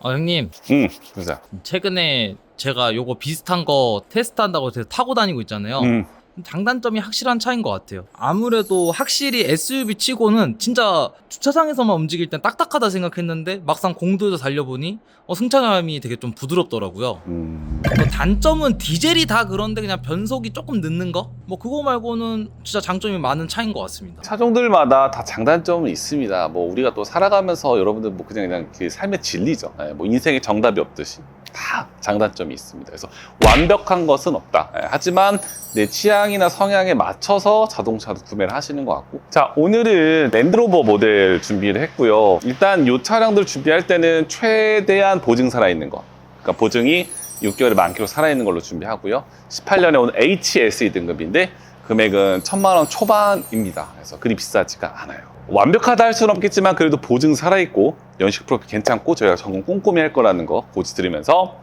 어, 형님, 응, 보자. 최근에 제가 요거 비슷한 거 테스트한다고 해서 타고 다니고 있잖아요. 응. 장단점이 확실한 차이인 것 같아요. 아무래도 확실히 SUV 치고는 진짜 주차장에서만 움직일 땐 딱딱하다 생각했는데 막상 공도에서 달려보니 어, 승차감이 되게 좀 부드럽더라고요. 음. 뭐 단점은 디젤이 다 그런데 그냥 변속이 조금 늦는 거? 뭐 그거 말고는 진짜 장점이 많은 차인 것 같습니다. 차종들마다 다 장단점은 있습니다. 뭐 우리가 또 살아가면서 여러분들 뭐 그냥 그냥 그 삶의 진리죠. 예, 뭐 인생에 정답이 없듯이 다 장단점이 있습니다. 그래서 완벽한 것은 없다. 예, 하지만 내 취향이나 성향에 맞춰서 자동차도 구매를 하시는 것 같고. 자, 오늘은 랜드로버 모델 준비를 했고요. 일단 이 차량들 준비할 때는 최대한 보증 살아있는 거. 그러니까 보증이 6개월에 만 킬로 살아있는 걸로 준비하고요. 18년에 온 HSE 등급인데 금액은 천만 원 초반입니다. 그래서 그리 비싸지가 않아요. 완벽하다 할 수는 없겠지만 그래도 보증 살아있고 연식 프로필 괜찮고 저희가 전공 꼼꼼히 할 거라는 거 고지드리면서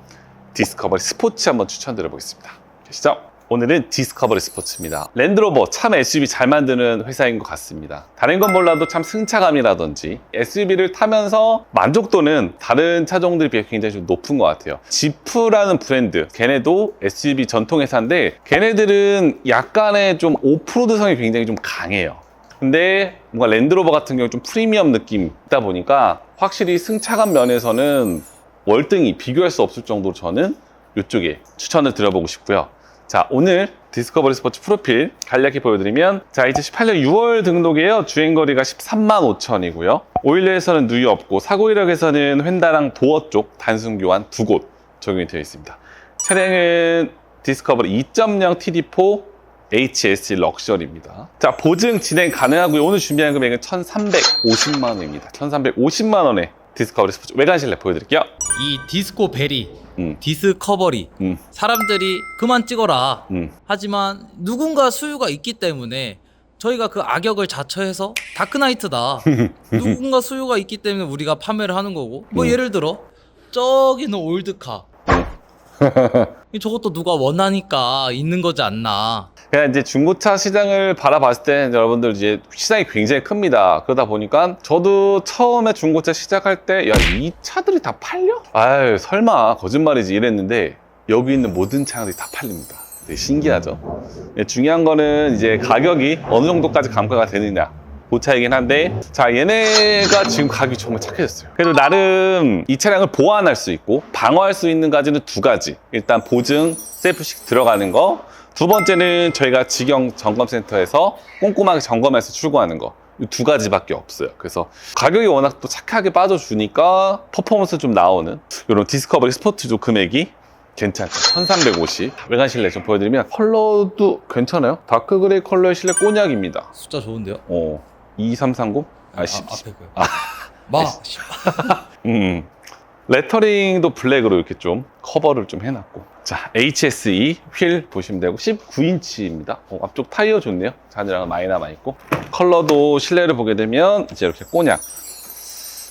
디스커버리 스포츠 한번 추천드려 보겠습니다. 계시죠? 오늘은 디스커버리 스포츠입니다. 랜드로버 참 SUV 잘 만드는 회사인 것 같습니다. 다른 건 몰라도 참 승차감이라든지 SUV를 타면서 만족도는 다른 차종들에 비해 굉장히 좀 높은 것 같아요. 지프라는 브랜드, 걔네도 SUV 전통 회사인데 걔네들은 약간의 좀 오프로드성이 굉장히 좀 강해요. 근데 뭔가 랜드로버 같은 경우 좀 프리미엄 느낌 있다 보니까 확실히 승차감 면에서는 월등히 비교할 수 없을 정도로 저는 이쪽에 추천을 드려보고 싶고요. 자, 오늘 디스커버리 스포츠 프로필 간략히 보여드리면 자, 2018년 6월 등록이에요. 주행거리가 13만 5천이고요. 오일러에서는 누이 없고 사고 이력에서는 횡다랑 도어 쪽 단순 교환 두 곳 적용이 되어 있습니다. 차량은 디스커버리 2.0 TD4 HSE 럭셔리입니다. 자, 보증 진행 가능하고요. 오늘 준비한 금액은 1,350만 원입니다. 1,350만 원에 디스커버리 스포츠 외관 실내 보여드릴게요. 이 디스코 베리, 음, 디스커버리 음, 사람들이 그만 찍어라 음. 하지만 누군가 수요가 있기 때문에 저희가 그 악역을 자처해서 다크나이트다. 누군가 수요가 있기 때문에 우리가 판매를 하는 거고. 뭐 음. 예를 들어 저기는 올드카. 저것도 누가 원하니까 있는 거지 않나. 그냥 이제 중고차 시장을 바라봤을 때 여러분들 이제 시장이 굉장히 큽니다. 그러다 보니까 저도 처음에 중고차 시작할 때 야 이 차들이 다 팔려? 아유 설마 거짓말이지 이랬는데 여기 있는 모든 차량들이 다 팔립니다. 되게 신기하죠. 네, 중요한 거는 이제 가격이 어느 정도까지 감가가 되느냐. 그 차이긴 한데 자 얘네가 지금 가격이 정말 착해졌어요 그래도 나름 이 차량을 보완할 수 있고 방어할 수 있는 가지는 두 가지 일단 보증 셀프식 들어가는 거 두 번째는 저희가 직영 점검센터에서 꼼꼼하게 점검해서 출고하는 거. 이 두 가지밖에 없어요. 그래서 가격이 워낙 또 착하게 빠져주니까 퍼포먼스 좀 나오는 이런 디스커버리 스포츠조 금액이 괜찮죠. 1350. 외관 실내 좀 보여드리면 컬러도 괜찮아요. 다크 그레이 컬러의 실내 꼬냑입니다. 숫자 좋은데요? 어, 2330? 아, 아, 10. 앞에 거요. 아. 마. 음. 레터링도 블랙으로 이렇게 좀 커버를 좀 해놨고. 자, HSE 휠 보시면 되고 19인치입니다. 어, 앞쪽 타이어 좋네요. 잔이랑은 많이 남아있고. 컬러도 실내를 보게 되면 이제 이렇게 꼬냑.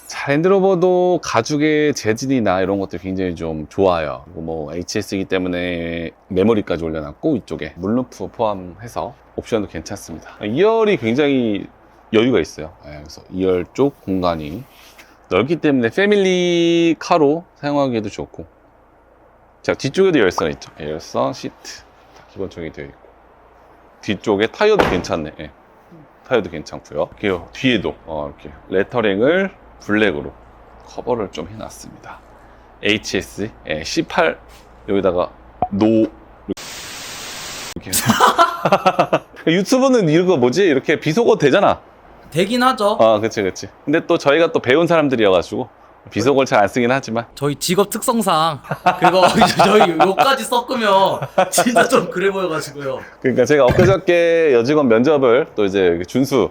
자, 랜드로버도 가죽의 재질이나 이런 것들 굉장히 좀 좋아요. 그리고 뭐 HS이기 때문에 메모리까지 올려놨고 이쪽에 물루프 포함해서 옵션도 괜찮습니다. 2열이 굉장히 여유가 있어요. 네, 그래서 2열 쪽 공간이 넓기 때문에 패밀리 카로 사용하기에도 좋고. 자 뒤쪽에도 열선 있죠. 예, 열선 시트. 다 기본적인 되어 있고. 뒤쪽에 타이어도 괜찮네. 예. 타이어도 괜찮고요. 이렇게 뒤에도 어, 이렇게 레터링을 블랙으로 커버를 좀 해놨습니다. HS 예, C8 여기다가 노. 이렇게. 유튜브는 이거 뭐지? 이렇게 비속어 되잖아 되긴 하죠. 아, 그치, 그치. 근데 또 저희가 또 배운 사람들이어가지고 비속어를 잘 안 쓰긴 하지만 저희 직업 특성상 그거 저희 요까지 섞으면 진짜 좀 그래 보여가지고요. 그러니까 제가 엊그저께 여직원 면접을 또 이제 준수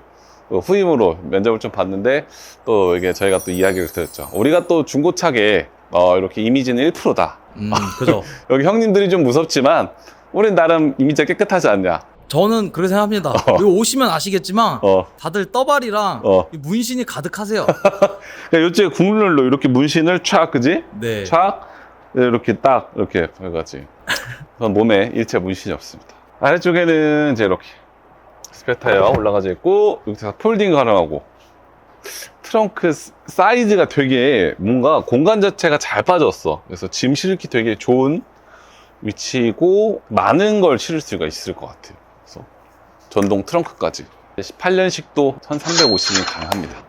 또 후임으로 면접을 좀 봤는데 또 이게 저희가 또 이야기를 들었죠. 우리가 또 중고차계 어, 이렇게 이미지는 1%다. 음, 그죠. 여기 형님들이 좀 무섭지만 우린 나름 이미지가 깨끗하지 않냐. 저는 그렇게 생각합니다. 여기 오시면 아시겠지만 어. 다들 떠발이랑 어. 이 문신이 가득하세요. 그러니까 이쪽에 국룰로 이렇게 문신을 촥, 그지? 네. 촥 이렇게 딱 이렇게 해가지. 전 몸에 일체 문신이 없습니다. 아래쪽에는 이제 이렇게 스페 타이어 올라가져 있고 여기서 폴딩 가능하고 트렁크 스- 사이즈가 되게 뭔가 공간 자체가 잘 빠졌어. 그래서 짐 실기 되게 좋은 위치이고 많은 걸 실을 수가 있을 것 같아요. 전동 트렁크까지 18년식도 1350이 가능합니다.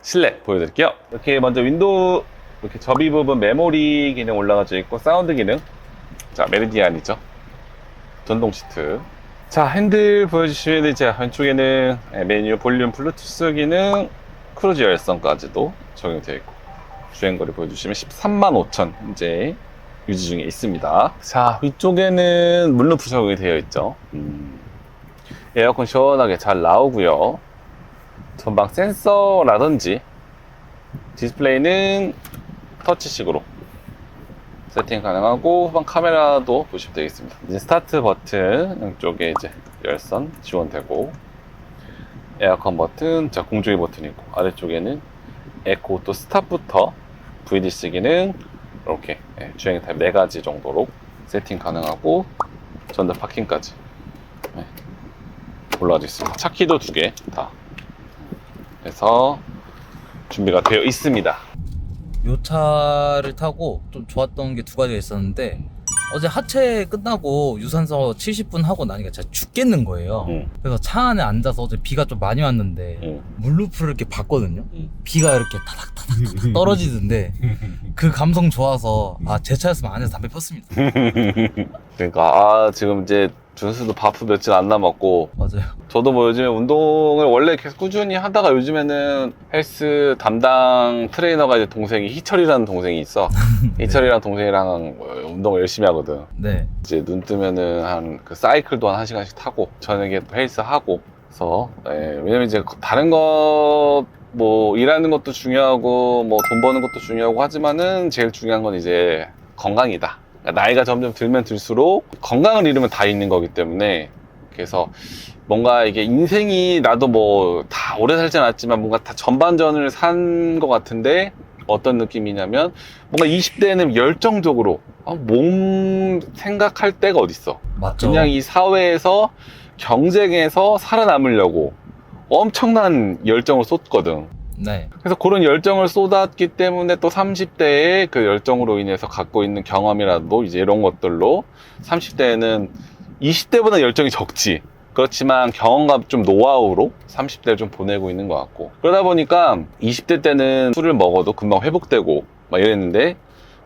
실내 보여드릴게요. 이렇게 먼저 윈도우 이렇게 접이 부분 메모리 기능 올라가져 있고 사운드 기능. 자 메리디안이죠. 전동 시트. 자 핸들 보여주시면 이제 왼쪽에는 예, 메뉴 볼륨 블루투스 기능 크루즈 열선까지도 적용되어 있고 주행거리 보여주시면 13만 5천 현재 유지 중에 있습니다. 자 위쪽에는 물루프 적용이 되어 있죠. 음, 에어컨 시원하게 잘 나오고요. 전방 센서라든지 디스플레이는 터치식으로 세팅 가능하고 후방 카메라도 보시면 되겠습니다. 이제 스타트 버튼 양쪽에 이제 열선 지원되고 에어컨 버튼, 자 공조기 버튼이 있고 아래쪽에는 에코 또 스탑부터 VDC 기능 이렇게 예, 주행 타입 네 가지 정도로 세팅 가능하고 전자 파킹까지 네, 올라가 있습니다. 차 키도 두 개 다 해서 준비가 되어 있습니다. 요 차를 타고 좀 좋았던 게 두 가지가 있었는데 어제 하체 끝나고 유산소 70분 하고 나니까 진짜 죽겠는 거예요. 음, 그래서 차 안에 앉아서 어제 비가 좀 많이 왔는데 음. 물루프를 이렇게 봤거든요. 음. 비가 이렇게 타닥 타닥 떨어지던데 그 감성 좋아서 아 제 차였으면 안에서 담배 폈습니다. 그러니까 아 지금 이제 준수도 바프 며칠 안 남았고 맞아요. 저도 뭐 요즘에 운동을 원래 계속 꾸준히 하다가 요즘에는 헬스 담당 트레이너가 이제 동생이 희철이라는 동생이 있어. 희철이라는 동생이랑 운동을 열심히 하거든. 네. 이제 눈 뜨면은 한 그 사이클도 한 1시간씩 타고 저녁에 또 헬스 하고 그래서 예, 왜냐면 이제 다른 거뭐 일하는 것도 중요하고 뭐 돈 버는 것도 중요하고 하지만은 제일 중요한 건 이제 건강이다. 그러니까 나이가 점점 들면 들수록 건강을 잃으면 다 잃는 거기 때문에 그래서 뭔가 이게 인생이 나도 뭐 다 오래 살진 않았지만 뭔가 다 전반전을 산 것 같은데 어떤 느낌이냐면 뭔가 20대에는 열정적으로 아, 몸 생각할 때가 어딨어. 맞죠. 그냥 이 사회에서 경쟁에서 살아남으려고 엄청난 열정을 쏟거든. 네. 그래서 그런 열정을 쏟았기 때문에 또 30대에 그 열정으로 인해서 갖고 있는 경험이라도 이제 이런 것들로 30대에는 20대보다 열정이 적지. 그렇지만 경험과 좀 노하우로 30대를 좀 보내고 있는 것 같고. 그러다 보니까 20대 때는 술을 먹어도 금방 회복되고 막 이랬는데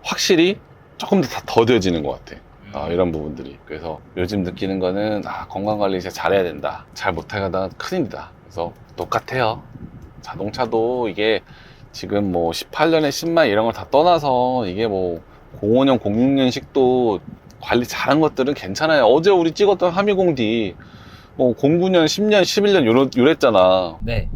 확실히 조금 더다 더뎌지는 것 같아. 아, 이런 부분들이. 그래서 요즘 느끼는 거는 아, 건강 관리 이제 잘해야 된다. 잘 못하다 큰일이다. 그래서 똑같아요. 자동차도 이게 지금 뭐 18년에 10만 이런 걸 다 떠나서 이게 뭐 05년, 06년식도 관리 잘한 것들은 괜찮아요. 어제 우리 찍었던 하미공디 뭐 09년, 10년, 11년 요러, 요랬잖아. 네.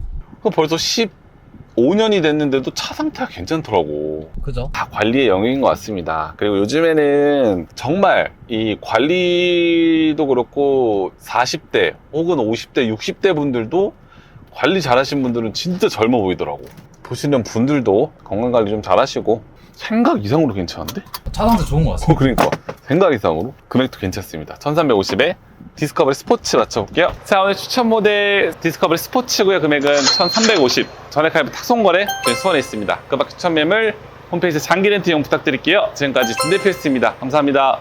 그 벌써 15년이 됐는데도 차 상태가 괜찮더라고. 그죠? 다 관리의 영역인 것 같습니다. 그리고 요즘에는 정말 이 관리도 그렇고 40대 혹은 50대, 60대 분들도 관리 잘하신 분들은 진짜 젊어 보이더라고. 보시는 분들도 건강관리 좀 잘하시고 생각 이상으로 괜찮은데? 차 상태 좋은 것 같습니다. 어, 그러니까 생각 이상으로 금액도 괜찮습니다. 1350에 디스커버리 스포츠 맞춰볼게요. 자 오늘 추천 모델 디스커버리 스포츠고요. 금액은 1350. 전액 할부 탁송거래 저희 수원에 있습니다. 그밖 추천 매물 홈페이지 장기 렌트 이용 부탁드릴게요. 지금까지 진대표였습니다. 감사합니다.